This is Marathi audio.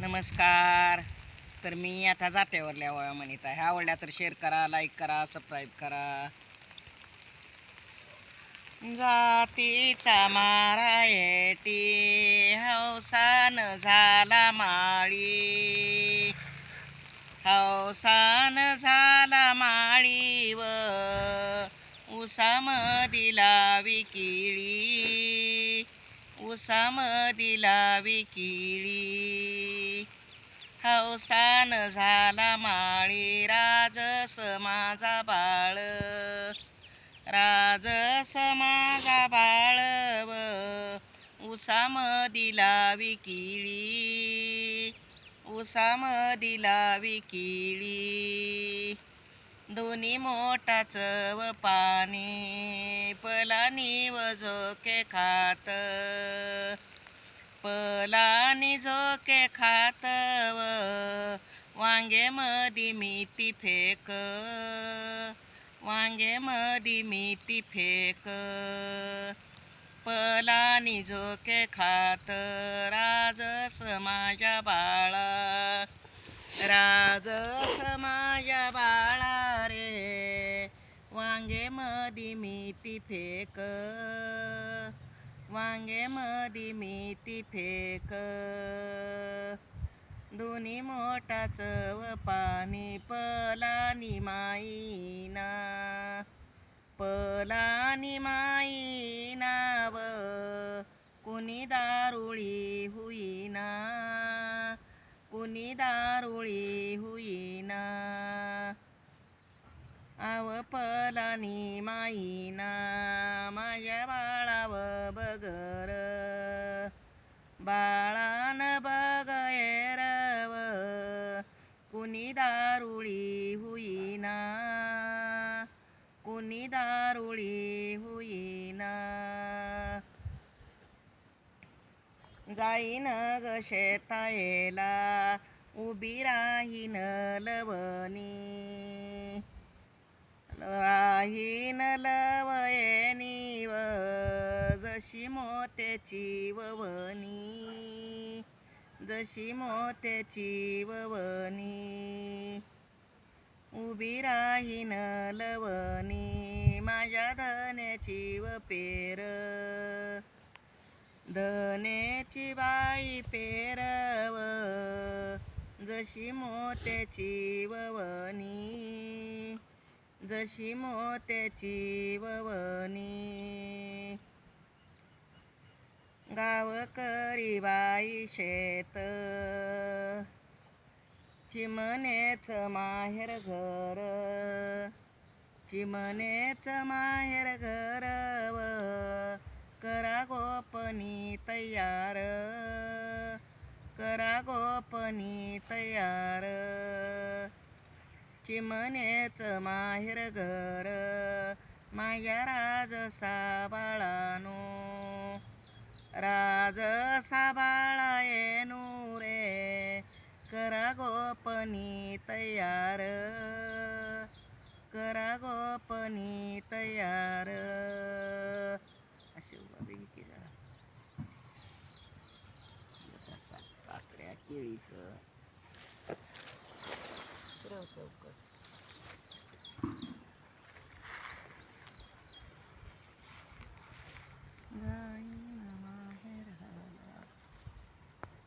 नमस्कार. तर मी आता जात्यावरल्या वया म्हणत आहे. आवडल्या तर शेअर करा लाईक करा सबस्क्राईब करा. जातीचा मारा येटी हौसान झाला माळी. हौसान झाला माळीव उसाम दिला किळी. उसाम दिला विकिळी सान झाला माळी राजस माझा बाळ. राजस माझा बाळव उसाम दिला विकिळी उसाम दिला विकिळी दोन्ही मोठा चव पाणी पलानी व झोके खात. पलानी झोके खात वांगे मधी मिती फेक. वांगे मधी मिती फेक. पलानी झोके खात. राजस माझ्या बाळा. राजस माझ्या बाळा रे. वांगे मधी मिती फेक. वांगे मधी मिती फेक. दोन्ही मोठा चव पाणी पलानी माईना. पलानी माईना कुणी दारुळी हुईना. कुणी दारुळी हुईना. आव पलानी माईना. बाळान बगैरव कुणी दारुळी हुईना कुणी दारुळी हुईना. जाईन ग शेतायला उभी राहीन लवणी. राहीन जशी मोत्याची ववनी जशी मोत्याची ववनी उभी राहीन लवणी माझ्या धन्याची व पेर. धन्याची बाई पेरव जशी मोत्याची ववनी जशी मोत्याची ववनी गावकरी बाई शेत. चिमनेच माहेर घर. चिमनेच माहेर घर व करा गोपनी तयार. करा गोपनी तयार. चिमनेच माहेर घर. माया राजसा बाळानू राजसा बाळा येनू रे. करा गोपनी तयार. करा गोपनी तयार. असे उभा बेगी की काकड्या केळीचं. चौकट